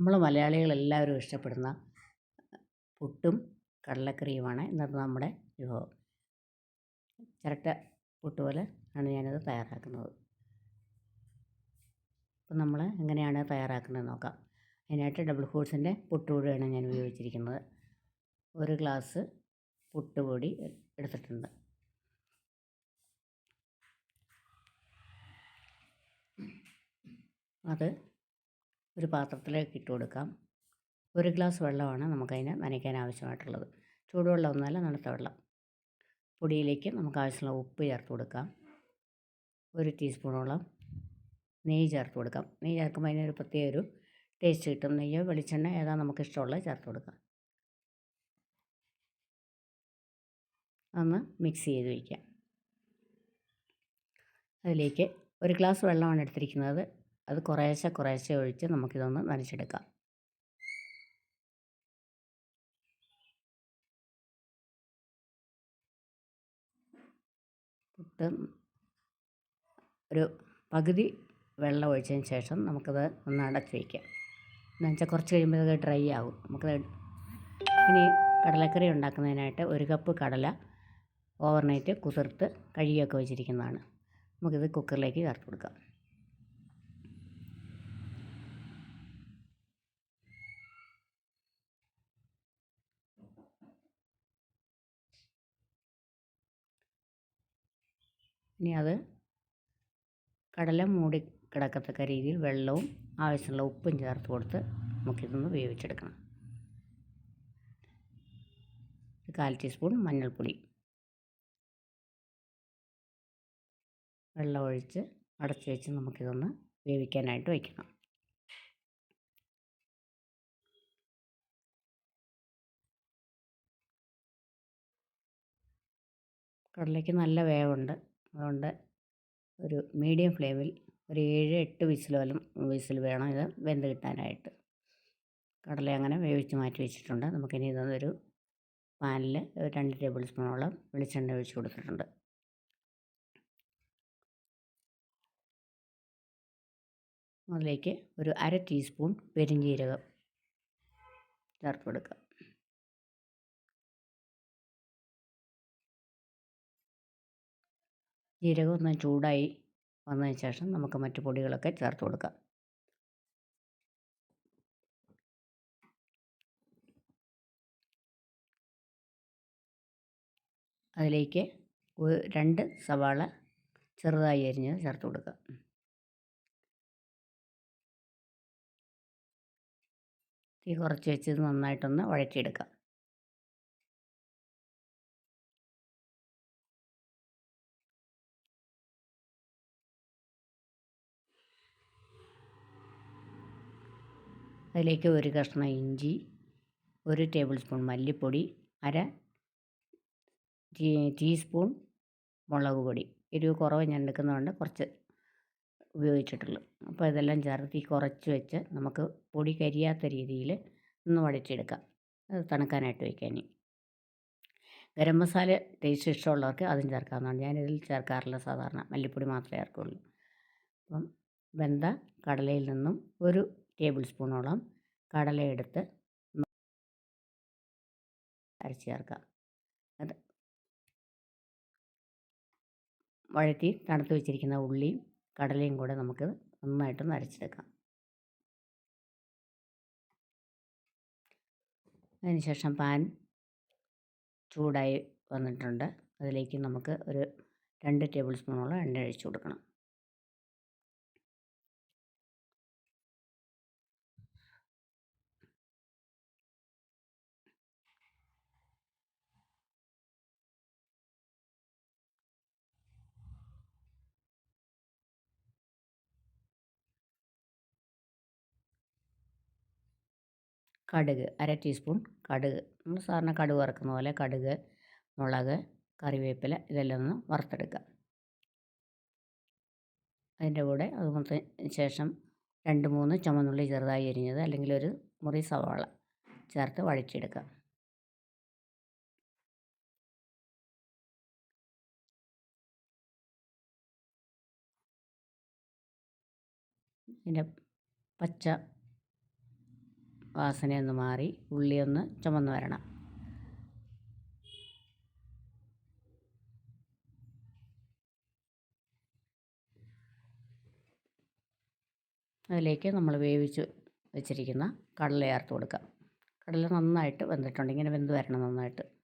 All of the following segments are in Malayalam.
നമ്മൾ മലയാളികളെല്ലാവരും ഇഷ്ടപ്പെടുന്ന പുട്ടും കടലക്കറിയുമാണ് ഇന്നത്തെ നമ്മുടെ വിഭവം. ചിരട്ട പുട്ട് പോലെ ആണ് ഞാനത് തയ്യാറാക്കുന്നത്. അപ്പം നമ്മൾ എങ്ങനെയാണ് തയ്യാറാക്കുന്നത് നോക്കാം. അതിനായിട്ട് ഡബിൾ ഹോഴ്സിന്റെ പുട്ടുപൊടിയാണ് ഞാൻ ഉപയോഗിച്ചിരിക്കുന്നത്. ഒരു ഗ്ലാസ് പുട്ടുപൊടി എടുത്തിട്ടുണ്ട്. അത് ഒരു പാത്രത്തിലേക്ക് ഇട്ട് കൊടുക്കാം. ഒരു ഗ്ലാസ് വെള്ളമാണ് നമുക്കതിന് നനയ്ക്കാൻ ആവശ്യമായിട്ടുള്ളത്. ചൂടുവെള്ളം ഒന്നല്ല തണുത്ത വെള്ളം. പൊടിയിലേക്ക് നമുക്ക് ആവശ്യമുള്ള ഉപ്പ് ചേർത്ത് കൊടുക്കാം. ഒരു ടീസ്പൂണോളം നെയ്യ് ചേർത്ത് കൊടുക്കാം. നെയ്യ് ചേർക്കുമ്പോൾ അതിനൊരു പ്രത്യേക ഒരു ടേസ്റ്റ് കിട്ടും. നെയ്യോ വെളിച്ചെണ്ണ ഏതാ നമുക്ക് ഇഷ്ടമുള്ളത് ചേർത്ത് കൊടുക്കാം. ഒന്ന് മിക്സ് ചെയ്ത് വയ്ക്കാം അതിലേക്ക് ഒരു ഗ്ലാസ് വെള്ളമാണ് എടുത്തിരിക്കുന്നത്. അത് കുറേശ്ശെ കുറേശ്ശെ ഒഴിച്ച് നമുക്കിതൊന്ന് നനച്ചെടുക്കാം. പുട്ട് ഒരു പകുതി വെള്ളം ഒഴിച്ചതിന് ശേഷം നമുക്കത് ഒന്ന് അടച്ച് വയ്ക്കാം എന്ന് വെച്ചാൽ കുറച്ച് കഴിയുമ്പോൾ അത് ഡ്രൈ ആകും നമുക്കത് ഇനി കടലക്കറി ഉണ്ടാക്കുന്നതിനായിട്ട് ഒരു കപ്പ് കടല ഓവർനൈറ്റ് കുതിർത്ത് കഴുകിയൊക്കെ വെച്ചിരിക്കുന്നതാണ്. നമുക്കിത് കുക്കറിലേക്ക് ചേർത്ത് കൊടുക്കാം. ഇനി അത് കടല മൂടി കിടക്കത്തക്ക രീതിയിൽ വെള്ളവും ആവശ്യമുള്ള ഉപ്പും ചേർത്ത് കൊടുത്ത് നമുക്കിതൊന്ന് വേവിച്ചെടുക്കണം. കാൽ ടീസ്പൂൺ മഞ്ഞൾപ്പൊടി. വെള്ളം ഒഴിച്ച് അടച്ച് വെച്ച് നമുക്കിതൊന്ന് വേവിക്കാനായിട്ട് വയ്ക്കണം കടലയ്ക്ക് നല്ല വേവുണ്ട്. അതുകൊണ്ട് ഒരു മീഡിയം ഫ്ലെയിമിൽ ഒരു ഏഴ് എട്ട് വിസിലോലും വിസിൽ വേണം ഇത് വെന്ത് കിട്ടാനായിട്ട്. കടല അങ്ങനെ വേവിച്ച് മാറ്റി വെച്ചിട്ടുണ്ട്. നമുക്കിനി ഇതൊരു പാനിൽ രണ്ട് ടേബിൾ സ്പൂണോളം വെളിച്ചെണ്ണ ഒഴിച്ച് കൊടുത്തിട്ടുണ്ട്. അതിലേക്ക് ഒരു അര ടീസ്പൂൺ പെരിഞ്ജീരകം ചേർത്ത് കൊടുക്കുക. ജീരകം ഒന്ന് ചൂടായി വന്നതിന് ശേഷം നമുക്ക് മറ്റു പൊടികളൊക്കെ ചേർത്ത് കൊടുക്കാം. അതിലേക്ക് രണ്ട് സവാള ചെറുതായി അരിഞ്ഞത് ചേർത്ത് കൊടുക്കുക തീ കുറച്ച് വെച്ച് നന്നായിട്ടൊന്ന് വഴറ്റിയെടുക്കാം. അതിലേക്ക് ഒരു കഷ്ണം ഇഞ്ചി ഒരു ടേബിൾ സ്പൂൺ മല്ലിപ്പൊടി അര ടീസ്പൂൺ മുളക് പൊടി. എരിവ് കുറവ് ഞാൻ എടുക്കുന്നതുകൊണ്ട് കുറച്ച് ഉപയോഗിച്ചിട്ടുള്ളൂ. അപ്പോൾ ഇതെല്ലാം ചേർത്ത് കുറച്ച് വെച്ച് നമുക്ക് പൊടി കരിയാത്ത രീതിയിൽ ഒന്ന് വഴറ്റിയെടുക്കാം. അത് തണുക്കാനായിട്ട് വയ്ക്കാൻ ഗരം മസാല ടേസ്റ്റ് ഇഷ്ടമുള്ളവർക്ക് അതും ചേർക്കാവുന്നതാണ്. ഞാനിതിൽ ചേർക്കാറില്ല സാധാരണ. മല്ലിപ്പൊടി മാത്രമേ ചേർക്കുള്ളൂ. അപ്പം വെന്ത കടലയിൽ നിന്നും ഒരു ടേബിൾ സ്പൂണോളം കടലയെടുത്ത് അരച്ച് ചേർക്കാം അത് വഴറ്റി തണുത്ത് വെച്ചിരിക്കുന്ന ഉള്ളിയും കടലയും കൂടെ നമുക്ക് നന്നായിട്ടൊന്ന് അരച്ചെടുക്കാം. അതിനുശേഷം പാൻ ചൂടായി വന്നിട്ടുണ്ട്. അതിലേക്ക് നമുക്ക് ഒരു രണ്ട് ടേബിൾ സ്പൂണോളം എണ്ണ അഴിച്ചു കൊടുക്കണം. കടുക് അര ടീസ്പൂൺ കടുക്. നമ്മൾ സാധാരണ കടുക് വറുക്കുന്ന പോലെ കടുക് മുളക് കറിവേപ്പില ഇതെല്ലാം ഒന്ന് വറുത്തെടുക്കുക അതിന്റെ കൂടെ അത് ശേഷം രണ്ട് മൂന്ന് ചുമന്നുള്ളി ചെറുതായി എരിഞ്ഞത് അല്ലെങ്കിൽ ഒരു മുറി സവാള ചേർത്ത് വഴച്ചെടുക്കുക അതിന്റെ പച്ച വാസനയൊന്ന് മാറി ഉള്ളിയൊന്ന് ചുമന്ന് വരണം. അതിലേക്ക് നമ്മൾ വേവിച്ച് വെച്ചിരിക്കുന്ന കടല ചേർത്ത് കൊടുക്കാം. കടല നന്നായിട്ട് വെന്തിട്ടുണ്ട്. ഇങ്ങനെ വെന്ത് വരണം നന്നായിട്ട്.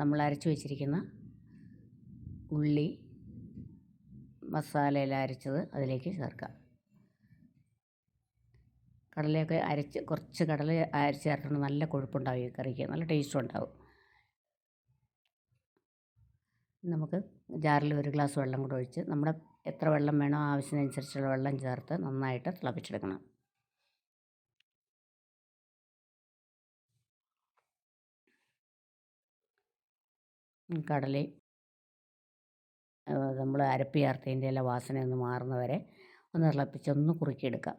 നമ്മൾ അരച്ച് വെച്ചിരിക്കുന്ന ഉള്ളി മസാലയെല്ലാം അരച്ചത് അതിലേക്ക് ചേർക്കാം. കടലയൊക്കെ അരച്ച് കുറച്ച് കടല അരച്ച് ചേർക്കണം നല്ല കൊഴുപ്പുണ്ടാവും ഈ കറിക്ക്. നല്ല ടേസ്റ്റും ഉണ്ടാവും നമുക്ക് ജാറിൽ ഒരു ഗ്ലാസ് വെള്ളം കൂടെ ഒഴിച്ച് നമ്മുടെ എത്ര വെള്ളം വേണോ ആവശ്യത്തിനനുസരിച്ചുള്ള വെള്ളം ചേർത്ത് നന്നായിട്ട് തിളപ്പിച്ചെടുക്കണം. കടലയും നമ്മൾ അരപ്പ് ചേർത്തതിന്റെ എല്ലാം വാസന ഒന്ന് മാറുന്നവരെ ഒന്ന് ഇളപ്പിച്ചൊന്ന് കുറുക്കിയെടുക്കാം.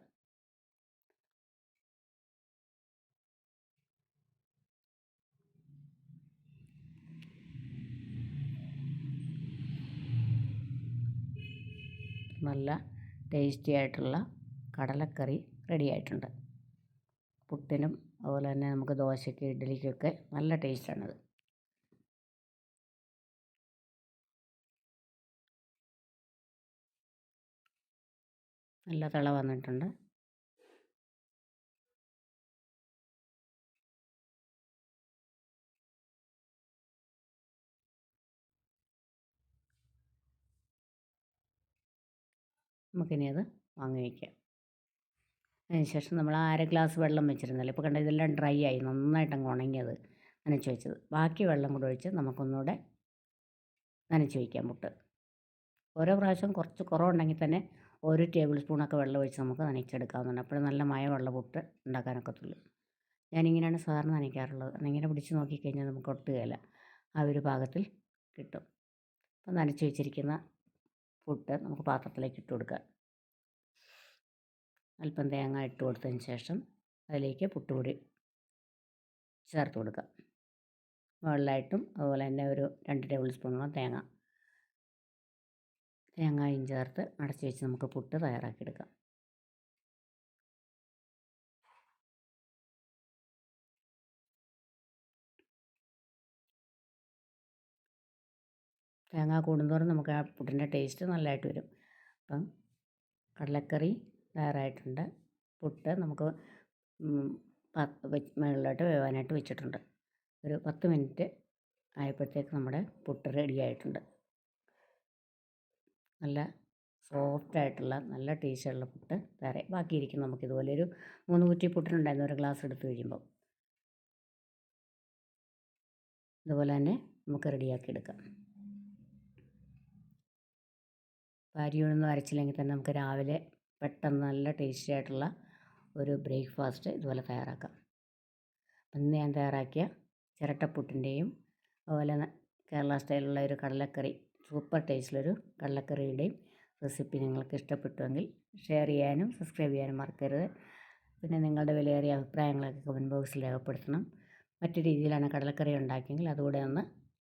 നല്ല ടേസ്റ്റി ആയിട്ടുള്ള കടലക്കറി റെഡി ആയിട്ടുണ്ട്. പുട്ടിനും അതുപോലെ തന്നെ നമുക്ക് ദോശയ്ക്ക് ഇഡ്ഡലിക്കൊക്കെ നല്ല ടേസ്റ്റാണത് നല്ല തിള വന്നിട്ടുണ്ട്. നമുക്കിനി അത് വാങ്ങി വയ്ക്കാം അതിന് ശേഷം നമ്മൾ അര ഗ്ലാസ് വെള്ളം വെച്ചിരുന്നല്ലോ? ഇപ്പോൾ കണ്ട ഇതെല്ലാം ഡ്രൈ ആയി. നന്നായിട്ട് അങ്ങ് ഉണങ്ങിയത് നനച്ച് വെച്ചത്. ബാക്കി വെള്ളം കൂടെ ഒഴിച്ച് നമുക്കൊന്നുകൂടെ നനച്ച് വയ്ക്കാം മുട്ട്. ഓരോ പ്രാവശ്യം കുറച്ച് കുറവുണ്ടെങ്കിൽ തന്നെ ഒരു ടേബിൾ സ്പൂണൊക്കെ വെള്ളം ഒഴിച്ച് നമുക്ക് നനച്ചെടുക്കാവുന്നതാണ്. അപ്പോൾ നല്ല മയമുള്ള പുട്ട് ഉണ്ടാക്കാനൊക്കത്തുള്ളൂ ഞാനിങ്ങനെയാണ് സാധാരണ നനയ്ക്കാറുള്ളത്. ഇങ്ങനെ പിടിച്ച് നോക്കിക്കഴിഞ്ഞാൽ നമുക്ക് ഒട്ടുകയില്ല. ആ ഒരു പാകത്തിൽ കിട്ടും. അപ്പം നനച്ച് വെച്ചിരിക്കുന്ന പുട്ട് നമുക്ക് പാത്രത്തിലേക്ക് ഇട്ട് കൊടുക്കാം അല്പം തേങ്ങ ഇട്ട് കൊടുത്തതിന് ശേഷം അതിലേക്ക് പുട്ടുപൊടി ചേർത്ത് കൊടുക്കാം മുകളിലായിട്ടും അതുപോലെ തന്നെ ഒരു രണ്ട് ടേബിൾ സ്പൂണോളം തേങ്ങ തേങ്ങയും ചേർത്ത് അടച്ചു വെച്ച് നമുക്ക് പുട്ട് തയ്യാറാക്കിയെടുക്കാം തേങ്ങ കൂടുന്തോറും നമുക്ക് ആ പുട്ടിന്റെ ടേസ്റ്റ് നല്ലതായിട്ട് വരും. അപ്പം കടലക്കറി തയ്യാറായിട്ടുണ്ട്. പുട്ട് നമുക്ക് മുകളിലോട്ട് വേവാനായിട്ട് വെച്ചിട്ടുണ്ട്. ഒരു പത്ത് മിനിറ്റ് ആയപ്പോഴത്തേക്ക് നമ്മുടെ പുട്ട് റെഡി ആയിട്ടുണ്ട്. നല്ല സോഫ്റ്റ് ആയിട്ടുള്ള നല്ല ടേസ്റ്റുള്ള പുട്ട് വേറെ ബാക്കിയിരിക്കും നമുക്ക് ഇതുപോലെ ഒരു മൂന്ന് കുറ്റി പുട്ടിനുണ്ടായിരുന്നു ഒരു ഗ്ലാസ് എടുത്ത് കഴിയുമ്പോൾ ഇതുപോലെ തന്നെ നമുക്ക് റെഡിയാക്കി എടുക്കാം. അരിയൊന്നും അരച്ചില്ലെങ്കിൽ തന്നെ നമുക്ക് രാവിലെ പെട്ടെന്ന് നല്ല ടേസ്റ്റി ആയിട്ടുള്ള ഒരു ബ്രേക്ക്ഫാസ്റ്റ് ഇതുപോലെ തയ്യാറാക്കാം. ഇന്ന് ഞാൻ തയ്യാറാക്കിയ ചിരട്ടപ്പുട്ടിന്റെയും അതുപോലെ കേരള സ്റ്റൈലുള്ള ഒരു കടലക്കറി സൂപ്പർ ടേസ്റ്റിലൊരു കള്ളക്കറിയുടെയും റെസിപ്പി നിങ്ങൾക്ക് ഇഷ്ടപ്പെട്ടുവെങ്കിൽ ഷെയർ ചെയ്യാനും സബ്സ്ക്രൈബ് ചെയ്യാനും മറക്കരുത്. പിന്നെ നിങ്ങളുടെ വിലയേറിയ അഭിപ്രായങ്ങളൊക്കെ കമന്റ് ബോക്സിൽ രേഖപ്പെടുത്തണം. മറ്റു രീതിയിലാണ് കടലക്കറി ഉണ്ടാക്കിയെങ്കിൽ അതുകൂടെ ഒന്ന്